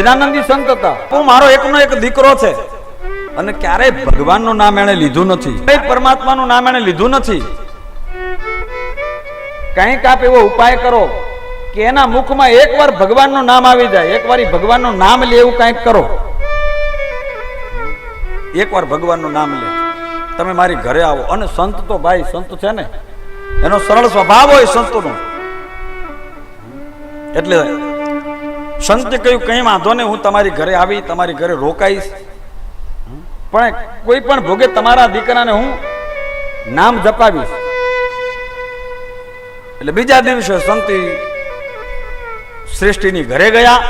વજ્રાનંદી સંત હતા. હું મારો એકનો એક દીકરો છે. અને ક્યારેય ભગવાનનું નામ એણે લીધું નથી. પરમાત્માનું નામ એણે લીધું નથી. કંઈક આપ એવો ઉપાય કરો કે એના મુખમાં એકવાર ભગવાનનું નામ આવી જાય. એકવાર ભગવાનનું નામ લે એવું કંઈક કરો. એકવાર ભગવાનનું નામ લે. તમે મારી ઘરે આવો. અને સંત તો ભાઈ, સંત છે ને? એનો સરળ સ્વભાવ હોય સંતોનો. એટલે સંતે કહ્યું, કંઈ વાંધો નહીં, હું તમારી ઘરે આવી, તમારી ઘરે રોકાઈશ. પણ કોઈ પણ ભોગે તમારા દીકરાને હું નામ જપાવીશ. એટલે બીજા દિવસે સંતિ શ્રેષ્ઠીની ઘરે ગયા.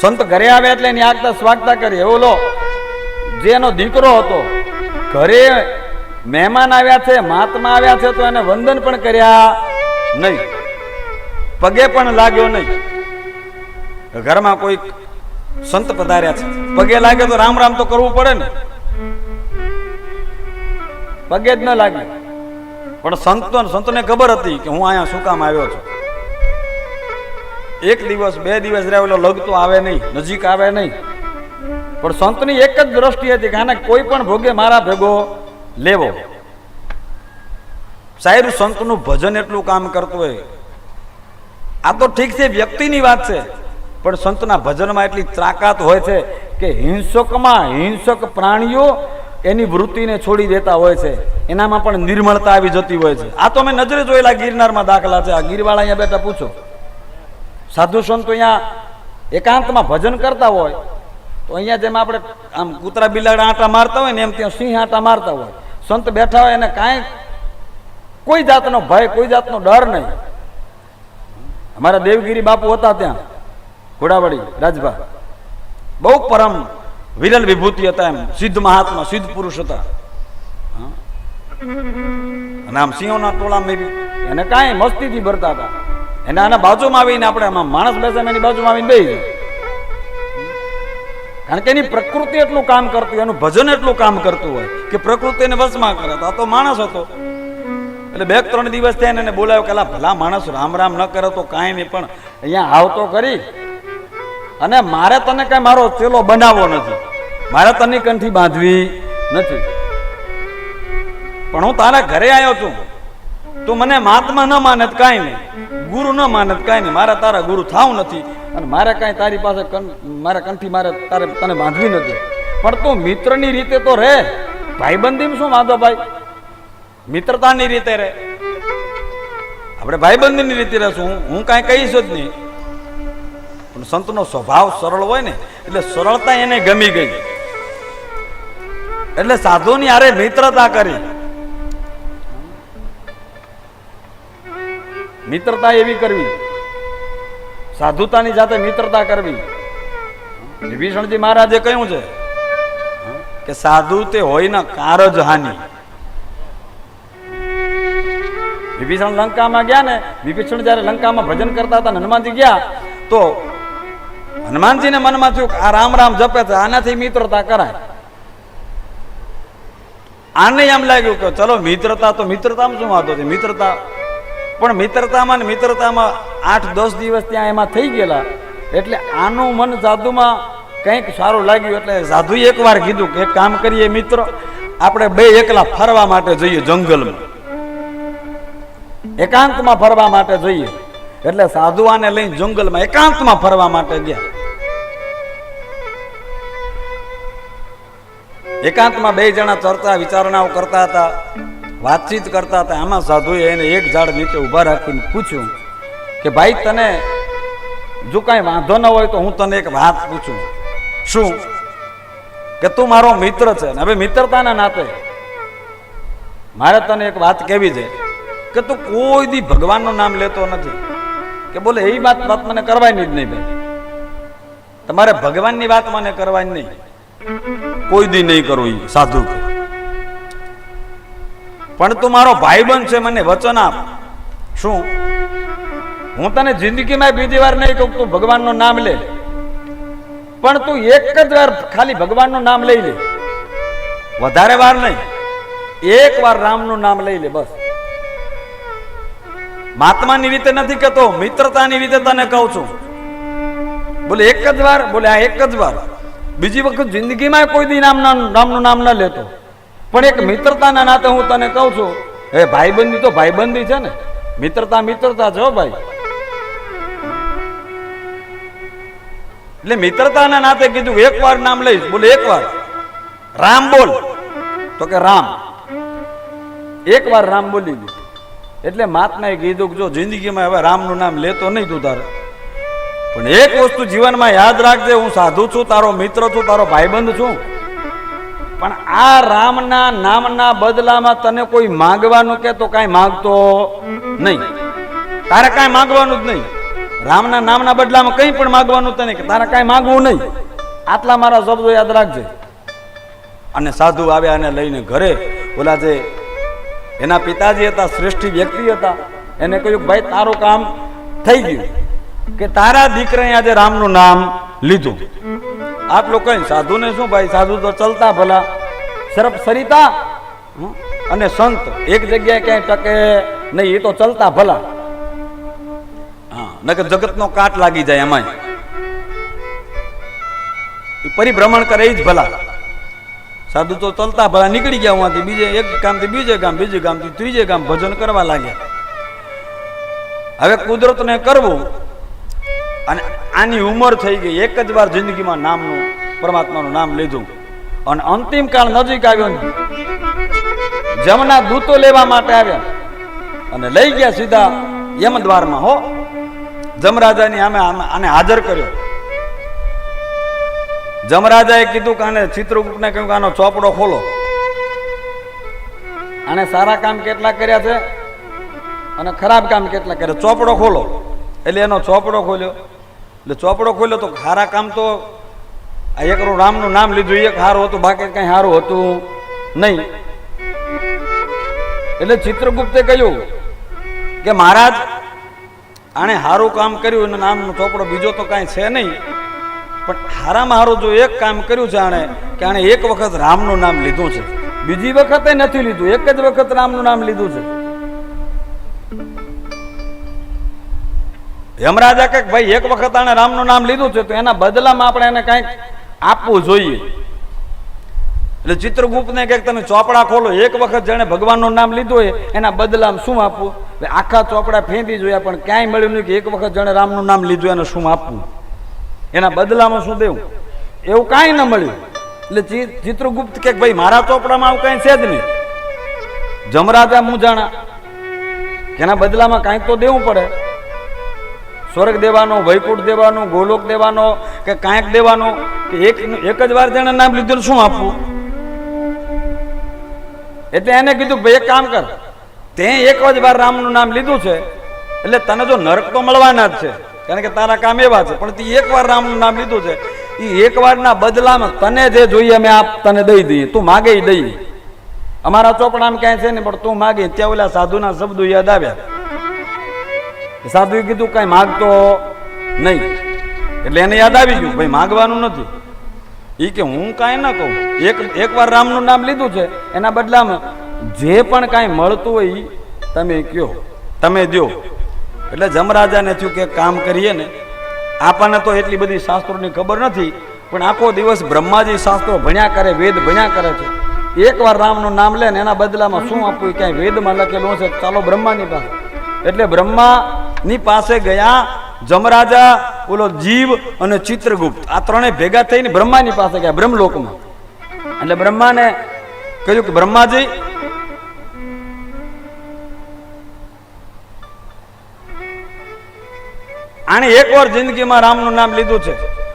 સંત ઘરે આવે એટલે એની આગતા સ્વાગતા કરી. એવો લો જે એનો દીકરો હતો, ઘરે મહેમાન આવ્યા છે, મહાત્મા આવ્યા છે, તો એને વંદન પણ કર્યા નહીં. પગે પણ લાગ્યો નહીં. ઘરમાં કોઈ સંત પધાર્યા છે. પગે લાગે તો રામ રામ તો કરવું પડે ને. પગે જ ન લાગે. પણ સંતો સંતને ખબર હતી કે હું અહીંયા શું કામ આવ્યો છું. એક દિવસ, બે દિવસ રહ્યા ઓલો લગતો આવે નહીં, નજીક આવે નહીં. પણ સંતની એક જ દ્રષ્ટિ હતી કે આને કોઈ પણ ભોગે મારા ભેગો લેવો. સાહેબ સંતનું ભજન એટલું કામ કરતું હોય આ તો ઠીક છે, વ્યક્તિની વાત છે. પણ સંતના ભજનમાં એટલી તાકાત હોય છે કે હિંસકમાં હિંસક પ્રાણીઓ એની વૃત્તિને છોડી દેતા હોય છે. એનામાં પણ નિર્મળતા આવી જતી હોય છે. આ તો અમે નજરે જોયેલા ગિરનારમાં દાખલા છે. આ ગીરવાળા અહીંયા બેઠા પૂછો. સાધુ સંતો અહીંયા એકાંતમાં ભજન કરતા હોય, તો અહીંયા જેમ આપણે આમ કૂતરા બિલાડા આંટા મારતા હોય ને એમ ત્યાં સિંહ આંટા મારતા હોય. સંત બેઠા હોય એને કાંઈ કોઈ જાતનો ભય, કોઈ જાતનો ડર નહીં. અમારા દેવગીરી બાપુ હતા ત્યાં, ઘોડાવાડી, રાજભા. બહુ પરમ વિરલ વિભૂતિ હતા એમ, સિદ્ધ મહાત્મા, સિદ્ધ પુરુષ હતા. નામ સિંહોના ટોળા મેં એને કાંઈ મસ્તીથી ભરતા હતા. એને આના બાજુમાં આવીને આપણે આમાં માણસ બેસે એની બાજુમાં આવીને બેસી જાય કારણ કે એની પ્રકૃતિ એટલું કામ કરતી હોય, એનું ભજન એટલું કામ કરતું હોય, કે પ્રકૃતિ એને વશમાં કરે. તો આ તો માણસ હતો. એટલે બે ત્રણ દિવસ થયા એને બોલાવ્યો કે ભલા માણસ રામ રામ ન કરે તો કાંઈ નહીં, પણ અહીંયા આવતો કરી. અને મારે તને કઈ મારો ચેલો બનાવવો નથી. મારે તને કંઠી બાંધવી નથી. પણ હું તારા ઘરે આવ્યો છું. તું મને મહાત્મા ન માને કાંઈ નહીં. ગુરુ ન માને કાંઈ નહીં. મારે તારા ગુરુ થાવું નથી. અને મારે કાંઈ તારી પાસે મારે કંઠી મારે તારે તને બાંધવી નથી. પણ તું મિત્રની રીતે તો રહે. ભાઈબંધીમાં શું વાંધો ભાઈ? મિત્રતાની રીતે રહે. આપણે ભાઈબંધની રીતે રહેશું. હું કાંઈ કહીશ જ નહીં. પણ સંતનો સ્વભાવ સરળ હોય ને, એટલે સરળતા એને ગમી ગઈ. એટલે સાધુની આરે મિત્રતા કરી. મિત્રતા એવી કરવી. સાધુતાની સાથે મિત્રતા કરવી. વિભીષણજી મહારાજે કહ્યું છે કે સાધુ તે હોય ને જ હાનિ. વિભીષણ લંકામાં ગયા ને, વિભીષણ જ્યારે લંકામાં ભજન કરતા હતા હનુમાનજી ગયા, તો હનુમાનજીને મનમાં થયું આ રામ રામ જપે છે, આનાથી મિત્રતા કરાય. આને એમ લાગ્યું કે ચલો મિત્રતા તો મિત્રતામાં શું વાંધો છે? મિત્રતા. પણ મિત્રતામાં ને મિત્રતામાં આઠ દસ દિવસ ત્યાં એમાં થઈ ગયેલા. એટલે આનું મન સાધુમાં કંઈક સારું લાગ્યું, એટલે સાધુએ એકવાર કીધું કે કામ કરીએ મિત્ર, આપણે બે એકલા ફરવા માટે જઈએ જંગલમાં. એકાંતમાં ફરવા માટે જોઈએ. એટલે સાધુઆને લઈને જંગલમાં એકાંતમાં ફરવા માટે ગયા. એકાંતમાં બે જણા ચર્ચા વિચારણાઓ કરતા હતા, વાતચીત કરતા હતા. આમાં સાધુએ એને એક ઝાડ નીચે ઊભા રાખીને પૂછ્યું કે, ભાઈ, તને જો કાંઈ વાંધો ન હોય તો હું તને એક વાત પૂછું. શું? કે તું મારો મિત્ર છે. હવે મિત્રતાના નાતે, મારે તને એક વાત કેવી છે. કે તું કોઈ દી ભગવાનનું નામ લેતો નથી. કે બોલે, એ વાત વાત મને કરવાની જ નહીં ભાઈ. તમારે ભગવાનની વાત મને કરવાની નહીં. કોઈ દી નહીં કરવું એ સાધુ પણ તું મારો ભાઈબંધ છે, મને વચન આપ. શું? હું તને જિંદગીમાં બીજી વાર નહીં કહું તું ભગવાનનું નામ લે. પણ તું એક જ વાર ખાલી ભગવાનનું નામ લઈ લે. વધારે વાર નહીં. એક વાર રામનું નામ લઈ લે, બસ. મહાત્માની રીતે નથી કહેતો, મિત્રતાની રીતે તને કહું છું. બોલે એક જ વાર, બોલે આ એક જ વાર. બીજી વખત જિંદગીમાં કોઈ દી નામ નામનું નામ ન લેતો. પણ એક મિત્રતાના નાતે હું તને કહું છું, એ ભાઈબંધી તો ભાઈબંધી છે ને. મિત્રતા મિત્રતા છો ભાઈ. એટલે મિત્રતાના નાતે કીધું, એક વાર નામ લઈશ. બોલે એક વાર. રામ બોલ. તો કે રામ. એક વાર રામ બોલી દીધું એટલે મહાત્માએ કીધું કે જો જિંદગીમાં હવે રામનું નામ લેતો નહીં તું તારે. પણ એક વસ્તુ જીવનમાં યાદ રાખજે, હું સાધુ છું, તારો મિત્ર છું, તારો ભાઈબંધ છું. પણ આ રામના નામના બદલામાં તને કોઈ માંગવાનું કે તો કાંઈ માંગતો નહીં. તારે કાંઈ માંગવાનું જ નહીં. રામના નામના બદલામાં કંઈ પણ માંગવાનું તને કે તારે કાંઈ માંગવું નહીં. આટલા મારા શબ્દો યાદ રાખજે. અને સાધુ આવ્યા અને લઈને ઘરે ઓલા જે એના પિતાજી હતા, શ્રેષ્ઠ વ્યક્તિ હતા. એને કહ્યું, ભાઈ, તારું કામ થઈ ગયું કે તારા દીકરાએ આજે રામનું નામ લીધું. આટલું કઈ સાધુને શું, ભાઈ, સાધુ તો ચલતા ભલા. સરફ સરિતા અને સંત એક જગ્યાએ ક્યાંય ટકે નહીં એ તો ચલતા ભલા. હા, નકર જગતનો કાટ લાગી જાય એમાંય. પરિભ્રમણ કરે જ ભલા. સાધુ તો ચલતા ભલા નીકળી ગયા ઉहाँથી બીજે એક ગામથી બીજે ગામ, બીજે ગામથી ત્રીજે ગામ ભજન કરવા લાગ્યા. હવે કુદરતને કરવું અને આની ઉંમર થઈ ગઈ, એક જ વાર જિંદગીમાં નામનું, પરમાત્માનું નામ લીધું. અને અંતિમ કાળ નજીક આવ્યો જમના દૂતો લેવા માટે આવ્યા. અને લઈ ગયા સીધા યમદ્વારમાં, હો. જમરાજાની આમે- આને હાજર કર્યો. જમરાજાએ કીધું કે આને ચિત્રગુપ્તને કહ્યું કે આનો ચોપડો ખોલો. આને સારા કામ કેટલા કર્યા છે? અને ખરાબ કામ કેટલા કર્યા? ચોપડો ખોલો. એટલે એનો ચોપડો ખોલ્યો. એટલે ચોપડો ખોલ્યો તો સારા કામ તો આ એકરું રામનું નામ લીધું, એક સારું હતું, બાકી કંઈ સારું હતું નહીં. એટલે ચિત્રગુપ્તે કહ્યું કે મહારાજ, આણે સારું કામ કર્યું એનું નામનો ચોપડો બીજો તો કાંઈ છે નહીં. પણ હારામાં હારું જો એક કામ કર્યું છે આણે, કે આણે એક વખત રામનું નામ લીધું છે. બીજી વખતે નથી લીધું, એક જ વખત રામનું નામ લીધું છે. યમરાજા કે ભાઈ, એક વખત આણે રામનું નામ લીધું છે, તો એના બદલામાં આપણે એને કંઈક આપવું જોઈએ. એટલે ચિત્રગુપ્તને કે તમે ચોપડા ખોલો, એક વખત જેણે ભગવાનનું નામ લીધું હોય, એના બદલામાં શું આપવું? આખા ચોપડા ફેંદી જોયા, પણ ક્યાંય મળ્યું નહીં કે એક વખત જેણે રામનું નામ લીધું, એને શું આપવું? એના બદલામાં શું દેવું? એવું કાંઈ ન મળ્યું. એટલે ચિત્રગુપ્ત કે ભાઈ, મારા ચોપડામાં આવું કાંઈ છે જ નહીં. જમરાજા મુજાણા એના બદલામાં કાંઈક તો દેવું પડે. સ્વર્ગ દેવાનો, વૈકુંઠ દેવાનો, ગોલોક દેવાનો, કે કાંઈક દેવાનો, કે એક એક જ વાર જેણે નામ લીધું શું આપવું? એટલે એને કીધું ભાઈ, એક કામ કર. તે એક જ વાર રામનું નામ લીધું છે. એટલે તને જો નરક તો મળવાના જ છે. કારણ કે તારા કામ એવા છે. પણ તે એકવાર રામનું નામ લીધું છે. એ એક વારના બદલામાં તને જે જોઈએ અમે આપ તને દઈ દઈએ. તું માગે દઈ. અમારા ચોપડામાં ક્યાંય છે ને પણ તું માગે. ત્યાં ઓલા સાધુના શબ્દો યાદ આવ્યા. સાધુએ કીધું, કઈ માગતો નહીં. એટલે એને યાદ આવી ગયું, ભાઈ, માગવાનું નથી. એ કે, હું કાંઈ ન કહું. એક, એકવાર રામનું નામ લીધું છે, એના બદલામાં જે પણ કાંઈ મળતું હોય તમે કયો. તમે દો એટલે જમરાજાને થયું કે કામ કરીએ ને, આપણને તો એટલી બધી શાસ્ત્રોની ખબર નથી, પણ આખો દિવસ બ્રહ્માજી શાસ્ત્રો ભણ્યા કરે, વેદ ભણ્યા કરે છે. એકવાર રામનું નામ લે ને એના બદલામાં શું આપવું? ક્યાંય વેદમાં લખેલું હશે? ચાલો બ્રહ્માની પાસે. એટલે બ્રહ્માની પાસે ગયા, જમરાજા, ઓલો જીવ અને ચિત્રગુપ્ત, આ ત્રણેય ભેગા થઈને બ્રહ્માની પાસે ગયા, બ્રહ્મલોકમાં. એટલે બ્રહ્માને કહ્યું કે બ્રહ્માજી આણે એકવાર જિંદગીમાં રામનું નામ લીધું છે.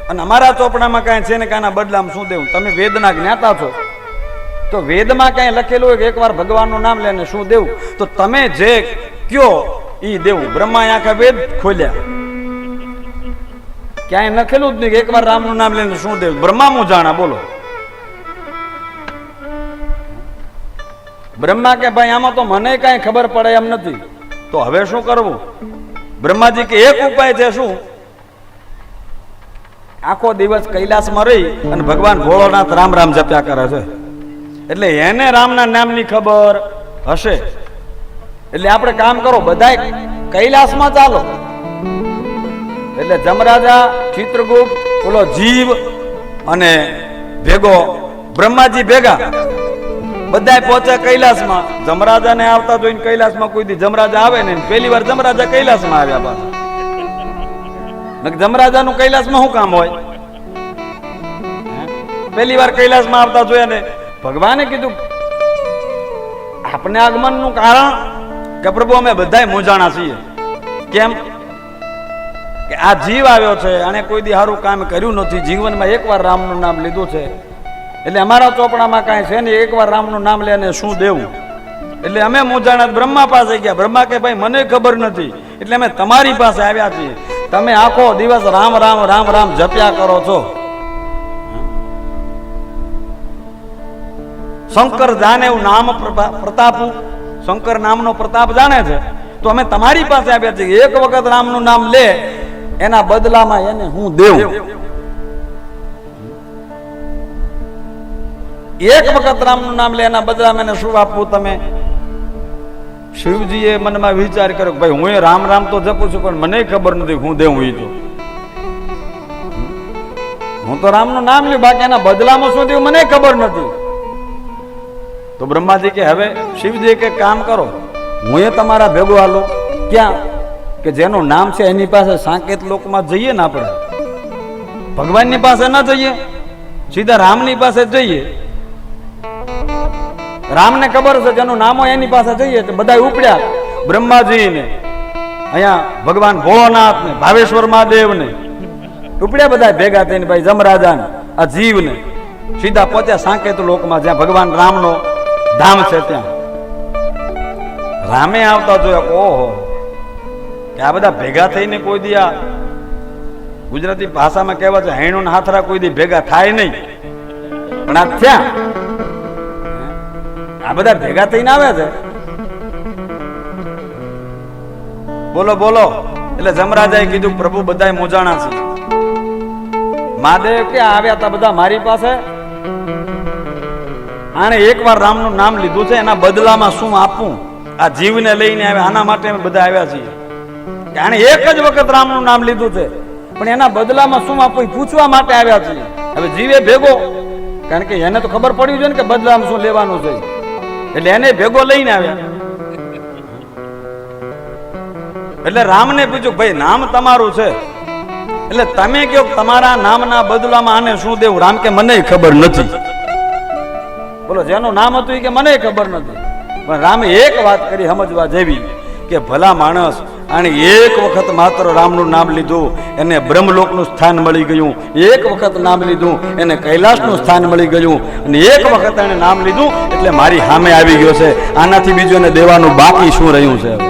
અને અમારા ચોપડામાં કાંઈ છે ને કાંઈના બદલામાં શું દેવું? તમે વેદના જ્ઞાતા છો. તો વેદમાં કાંઈ લખેલું હોય કે એકવાર ભગવાનનું નામ લે ને શું દેવું? તો તમે જે કયો એ દેવું. બ્રહ્માએ આખા વેદ ખોલ્યા. ક્યાંય લખેલું જ નહીં કે એકવાર રામનું નામ લઈને શું દેવું? બ્રહ્મા હું જાણા? બોલો. બ્રહ્મા કે ભાઈ, આમાં તો મને કાંઈ ખબર પડે એમ નથી. તો હવે શું કરવું? બ્રહ્માજી કે એક ઉપાય છે શું? આખો દિવસ કૈલાસમાં રહી અને ભગવાન ભોળોનાથ રામ રામ જપ્યા કરે છે. એટલે એને રામના નામની ખબર હશે. એટલે આપણે કામ કરો, બધાય કૈલાસમાં ચાલો. એટલે જમરાજા, ચિત્રગુપ્ત, ઓલો જીવ અને ભેગો બ્રહ્માજી ભેગા. બધાય પહોંચે કૈલાસમાં. જમરાજાને આવતા જોઈને કૈલાસમાં કોઈ દી જમરાજા આવે ને પહેલી વાર જમરાજા કૈલાસમાં આવ્યા પાછા. જમરાજાનું કૈલાસમાં શું કામ હોય? પહેલી વાર કૈલાસમાં આવતા જોયા ને ભગવાને કીધું આપણે આગમનનું કારણ કે પ્રભુ અમે બધાય મૂંઝાણા છીએ. કેમ? કે આ જીવ આવ્યો છે અને કોઈ દી સારું કામ કર્યું નથી. જીવનમાં એકવાર રામનું નામ લીધું છે. એટલે અમારા ચોપડામાં કાંઈ છે નહીં. એકવાર રામનું નામ લે અને શું દેવું? એટલે અમે મોજાણા બ્રહ્મા પાસે ગયા. બ્રહ્મા કે, ભાઈ, મને ખબર નથી. એટલે અમે તમારી પાસે આવ્યા છીએ. તમે આખો દિવસ રામ રામ રામ રામ જપ્યા કરો છો. શંકર જાણે એવું નામ પ્રતાપ પ્રતાપું. શંકર નામનો પ્રતાપ જાણે છે. તો અમે તમારી પાસે આવ્યા છીએ. એક વખત રામનું નામ લે, એના બદલામાં એને હું દેવું? એક વખત રામનું નામ લે, એના બદલા મને શું આપવું તમે? શિવજીએ મનમાં વિચાર કર્યો કે ભાઈ, હું એ રામ રામ તો જપું છું, પણ મને ખબર નથી હું દેવું એ તો હું તો રામનું નામ લ્યું, બાકી એના બદલામાં શું થયું મને ખબર નથી. તો બ્રહ્માજી કે, હવે શિવજી કે કામ કરો, હું એ તમારા ભેગો હાલો ક્યાં? કે જેનું નામ છે એની પાસે સાંકેત લોકમાં જઈએ ને આપણે. ભગવાનની પાસે ના જઈએ, સીધા રામની પાસે જઈએ. રામને ખબર છે જેનું નામ એની પાસે જઈએ તો બધા ઉપડ્યા. બ્રહ્માજી ને અહીંયા ભગવાન ભોળોનાથ ને ભાવેશ્વર મહાદેવ ને ઉપડ્યા બધા ભેગા થઈને ભાઈ જમરાજા ને આ જીવ ને સીધા પહોંચ્યા સાંકેત લોકમાં જ્યાં ભગવાન રામનો ધામ છે ત્યાં. રામે આવતા જોયા ઓહો, કે આ બધા ભેગા થઈને કોઈ દી આ ગુજરાતી ભાષામાં કહેવા છે હેણું ને હાથરા કોઈ દી ભેગા થાય નહીં. પણ આ થયા. આ બધા ભેગા થઈને આવે છે? બોલો બોલો. એટલે જમરાજાએ કીધું, પ્રભુ બધા મોજાણા છે. મહાદેવ કે આવ્યા હતા બધા મારી પાસે? આણે એકવાર રામનું નામ લીધું છે, એના બદલામાં શું આપવું આ જીવને લઈને આવે આના માટે અમે બધા આવ્યા છીએ. આણે એક જ વખત રામનું નામ લીધું છે, પણ એના બદલામાં શું આપવું પૂછવા માટે આવ્યા છીએ. હવે જીવે ભેગો, કારણ કે એને તો ખબર પડી છે ને કે બદલામાં શું લેવાનું છે. એટલે એને ભેગો લઈને આવ્યા. એટલે રામને પૂછ્યું, ભાઈ, નામ તમારું છે? એટલે તમે કહો તમારા નામના બદલામાં આને શું દેવું? રામ કે, મને ખબર નથી. બોલો, જેનું નામ હતું એ કે મને ખબર નથી. પણ રામે એક વાત કરી સમજવા જેવી કે ભલા માણસ આણે એક વખત માત્ર રામનું નામ લીધું, એને બ્રહ્મલોકનું સ્થાન મળી ગયું. એક વખત નામ લીધું, એને કૈલાસનું સ્થાન મળી ગયું. અને એક વખત એને નામ લીધું, એટલે મારી સામે આવી ગયો છે. આનાથી બીજું એને દેવાનું બાકી શું રહ્યું છે?